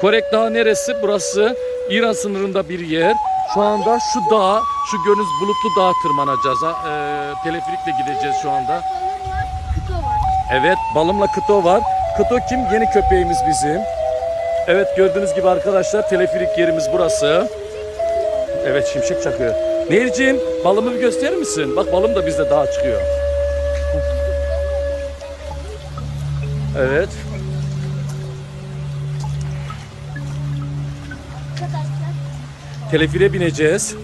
Korek Dağı neresi? Burası İran sınırında bir yer. Şu anda şu dağa, şu gördüğünüz bulutlu dağa tırmanacağız. Ee, teleferikle gideceğiz şu anda. Evet, balımla Kıto var. Kıto kim? Yeni köpeğimiz bizim. Evet, gördüğünüz gibi arkadaşlar teleferik yerimiz burası. Evet, şimşek çakıyor. Nehirciğim, balımı bir gösterir misin? Bak balım da bizde dağa çıkıyor. Evet. Telefire bineceğiz.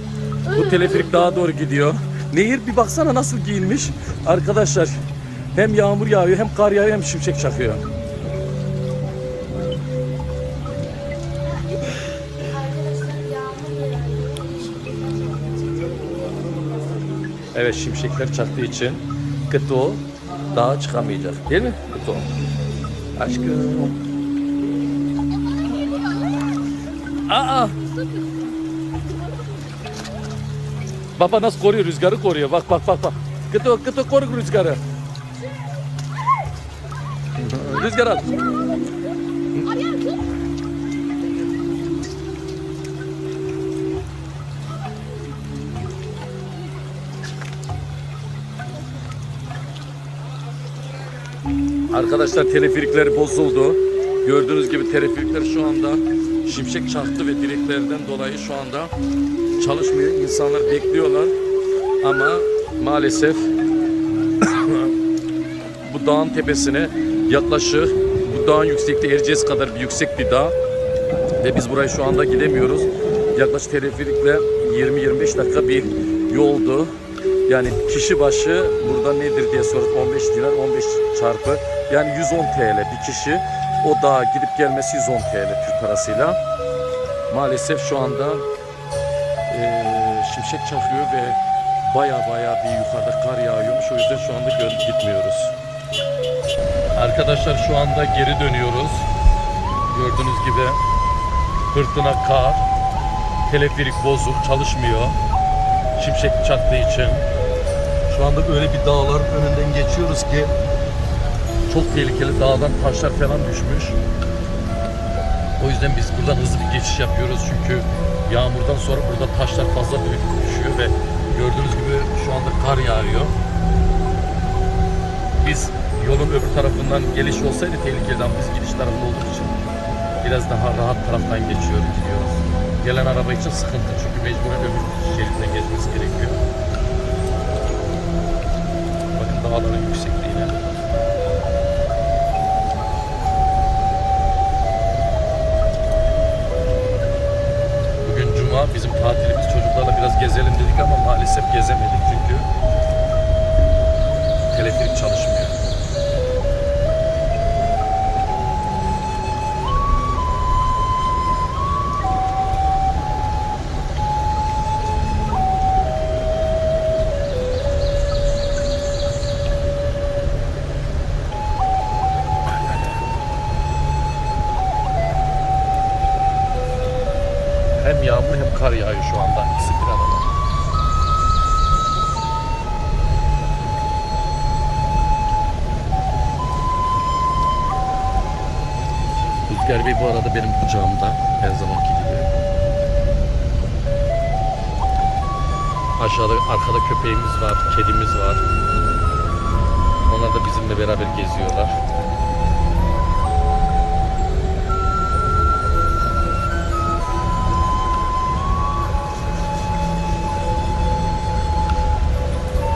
Bu teleferik daha doğru gidiyor. Nehir bir baksana nasıl giyinmiş. Arkadaşlar hem yağmur yağıyor hem kar yağıyor hem şimşek çakıyor. Evet şimşekler çaktığı için Kıto dağa çıkamayacak. Değil mi Kıto? Aşkım. Aa! Baba nasıl koruyor rüzgarı koruyor. Bak bak bak bak. Kıto kıto koru rüzgarı. Rüzgar al. Arkadaşlar teleferikler bozuldu. Gördüğünüz gibi teleferikler şu anda şimşek çaktı ve direklerden dolayı şu anda çalışmıyor. İnsanlar bekliyorlar ama maalesef bu dağın tepesine yaklaşık bu dağın yüksekliği Erciyes kadar bir yüksek bir dağ ve biz buraya şu anda gidemiyoruz. Yaklaşık teleferikle 20-25 dakika bir yoldu. Yani kişi başı burada nedir diye sorup 15 dinar 15 çarpı yani 110 TL bir kişi o dağa gidip gelmesi 110 TL Türk parasıyla. Maalesef şu anda eee, şimşek çakıyor ve baya baya bir yukarıda kar yağıyormuş. O yüzden şu anda gö- gitmiyoruz. Arkadaşlar şu anda geri dönüyoruz. Gördüğünüz gibi fırtına kar, teleferik bozuk, çalışmıyor. Şimşek çaktığı için. Şu anda öyle bir dağların önünden geçiyoruz ki çok tehlikeli dağdan taşlar falan düşmüş. O yüzden biz buradan hızlı bir geçiş yapıyoruz çünkü yağmurdan sonra burada taşlar fazla büyük düşüyor ve gördüğünüz gibi şu anda kar yağıyor. Biz yolun öbür tarafından geliş olsaydı tehlikeli ama biz gidiş tarafında olduğumuz için biraz daha rahat taraftan geçiyoruz, gidiyoruz. Gelen araba için sıkıntı çünkü mecburen öbür şeritten geçmesi gerekiyor. Dağların yüksekliğine. Bugün cuma bizim tatilimiz çocuklarla biraz gezelim dedik ama maalesef gezemedik çünkü teleferik çalışmıyor. Hem yağmur hem kar yağıyor şu anda. İkisi bir arada. Rüzgar Bey bu arada benim kucağımda her zamanki gibi. Aşağıda arkada köpeğimiz var, kedimiz var. Onlar da bizimle beraber geziyorlar.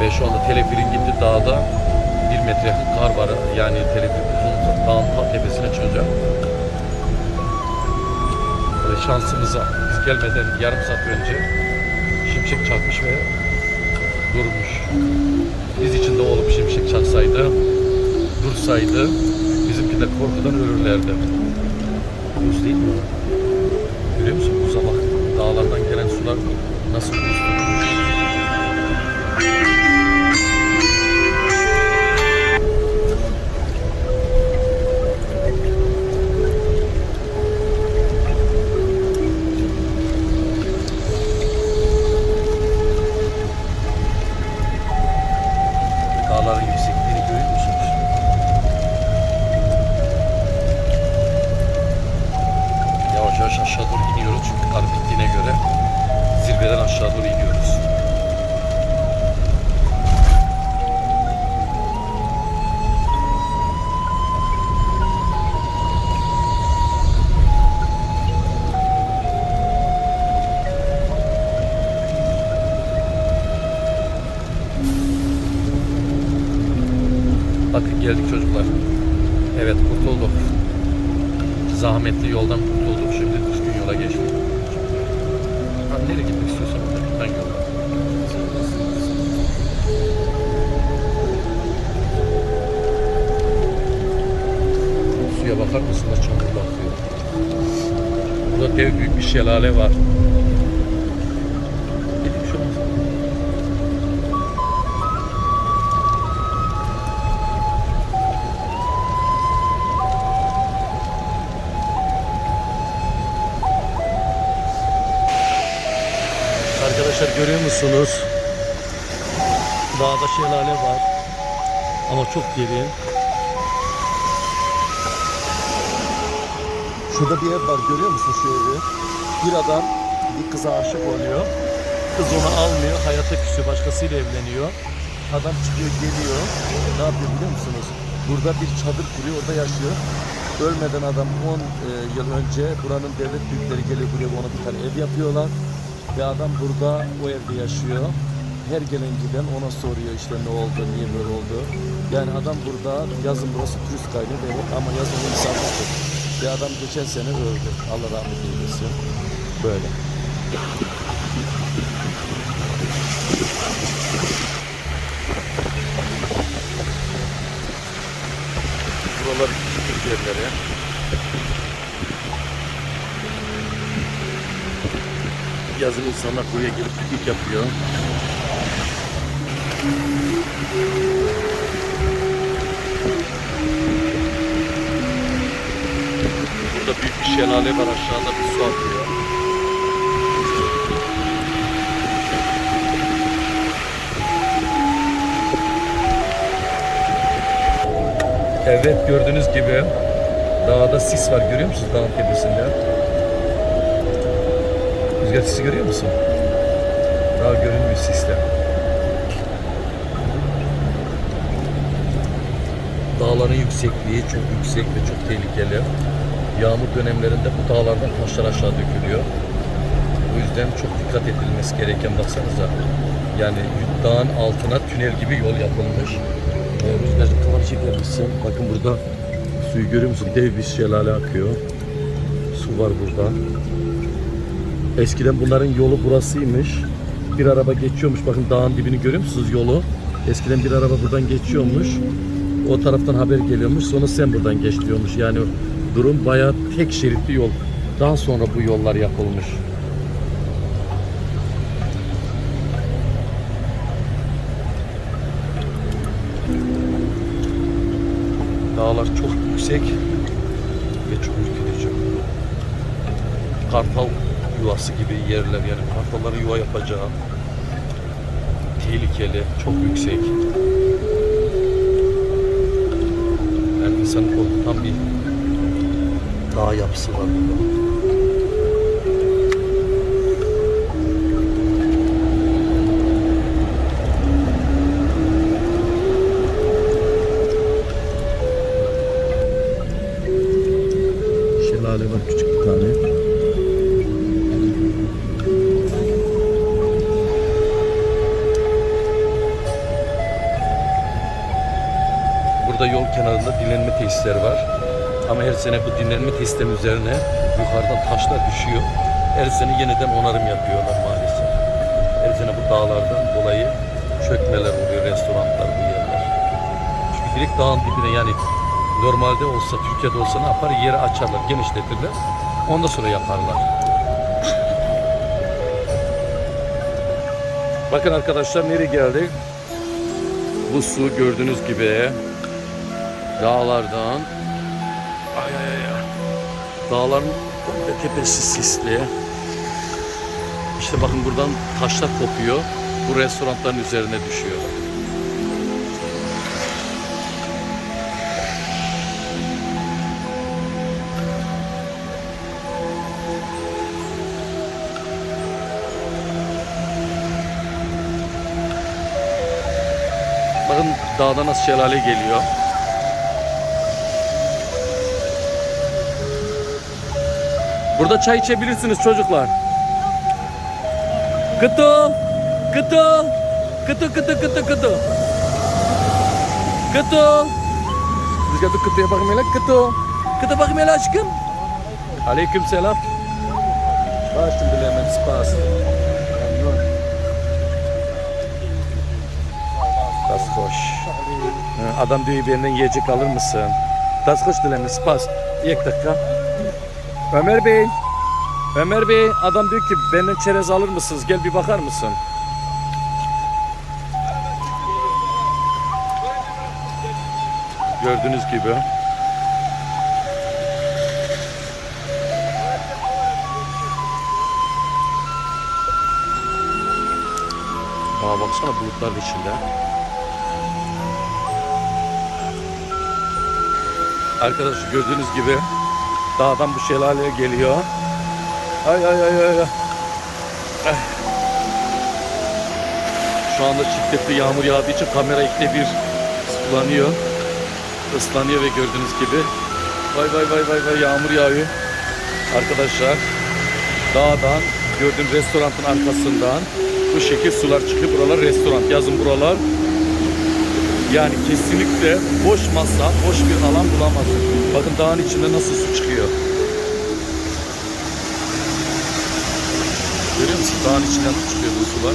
Ve şu anda teleferin gitti dağda bir metre kar var. Yani teleferik uzun dağın ta tepesine çıkacak. Ve şansımıza biz gelmeden yarım saat önce şimşek çakmış ve durmuş. Biz için de olup şimşek çaksaydı, dursaydı bizimkiler korkudan ölürlerdi. Buz değil mi? Görüyor musun buza bak. Dağlardan gelen sular nasıl buz Bakın geldik çocuklar. Evet kurtulduk. Zahmetli yoldan kurtulduk. Şimdi düzgün yola geçtik. Nereye gitmek istiyorsan orada yola. Suya bakar mısın da çamurlu akıyor. Burada dev büyük bir şelale var. Görüyor musunuz? Dağda şelale var. Ama çok derin. Şurada bir ev var görüyor musun şu evi? Bir adam bir kıza aşık oluyor. Kız onu almıyor, hayata küsüyor, başkasıyla evleniyor. Adam çıkıyor geliyor. Ne yapıyor biliyor musunuz? Burada bir çadır kuruyor, orada yaşıyor. Ölmeden adam 10 e, yıl önce buranın devlet büyükleri geliyor buraya ona bir tane ev yapıyorlar. Ve adam burada o evde yaşıyor. Her gelen giden ona soruyor işte ne oldu, niye böyle oldu. Yani adam burada yazın burası turist kaynağı ve ama yazın misafir. Bir adam geçen sene öldü. Allah rahmet eylesin. Böyle. Buralar küçük yerleri. Yazın insanlar buraya gelip piknik yapıyor. Burada büyük bir şelale var aşağıda bir su akıyor. Evet gördüğünüz gibi dağda sis var görüyor musunuz dağın tepesinde? Rüzgar görüyor musun? Daha görünmüyor sisle. Dağların yüksekliği çok yüksek ve çok tehlikeli. Yağmur dönemlerinde bu dağlardan taşlar aşağı dökülüyor. O yüzden çok dikkat edilmesi gereken baksanıza. Yani dağın altına tünel gibi yol yapılmış. Ee, Rüzgarcığım kafanı çeker? Bakın burada suyu görüyor musun? Dev bir şelale akıyor. Su var burada. Eskiden bunların yolu burasıymış. Bir araba geçiyormuş. Bakın dağın dibini görüyor musunuz yolu? Eskiden bir araba buradan geçiyormuş. O taraftan haber geliyormuş. Sonra sen buradan geç diyormuş. Yani durum bayağı tek şeritli yol. Daha sonra bu yollar yapılmış. Dağlar çok yüksek ve çok ürkütücü. Kartal yuvası gibi yerler yani kartalların yuva yapacağı tehlikeli, çok yüksek. Yani insanı korkutan bir dağ yapısı var burada. Sene bu dinlenme tesislerinin üzerine yukarıdan taşlar düşüyor. Her sene yeniden onarım yapıyorlar maalesef. Her sene bu dağlardan dolayı çökmeler oluyor, restoranlar, bu yerler. Çünkü direkt dağın dibine yani normalde olsa, Türkiye'de olsa ne yapar? Yeri açarlar, genişletirler. Ondan sonra yaparlar. Bakın arkadaşlar nereye geldik? Bu su gördüğünüz gibi dağlardan. Dağların komple tepesi sisli. İşte bakın buradan taşlar kopuyor. Bu restoranların üzerine düşüyor. Bakın dağda nasıl şelale geliyor. Burada çay içebilirsiniz çocuklar. Kıtı, kıtı, kıtı kıtı kıtı kıtı. Kıtı. Rüzgar dur kıtıya bakayım hele kıtı. Kıtı bakayım hele aşkım. Aleyküm selam. Başım bile hemen spas. Ha, Adam diyor benden yiyecek alır mısın? Das hoş dileme spas. İlk dakika. Ömer Bey. Ömer Bey adam diyor ki benden çerez alır mısınız? Gel bir bakar mısın? Gördüğünüz gibi. Aa baksana bulutlar içinde. Arkadaşlar gördüğünüz gibi dağdan bu şelale geliyor. Ay ay ay ay. ay. Eh. Şu anda şiddetli yağmur yağdığı için kamera ikide bir sulanıyor. Islanıyor ve gördüğünüz gibi. Vay vay vay vay vay yağmur yağıyor. Arkadaşlar dağdan gördüğün restoranın arkasından bu şekil sular çıkıyor. Buralar restoran. Yazın buralar yani kesinlikle boş masa, boş bir alan bulamazsın. Bakın dağın içinde nasıl su çıkıyor. Görüyor musun? Dağın içinden su çıkıyor bu sular.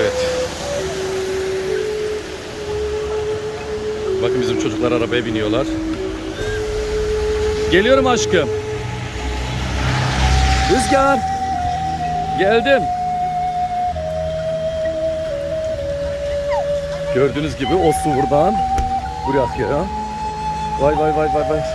Evet. Bakın bizim çocuklar arabaya biniyorlar. Geliyorum aşkım. Rüzgar. Geldim. Gördüğünüz gibi o su buradan buraya akıyor. Vay vay vay vay vay. Ay.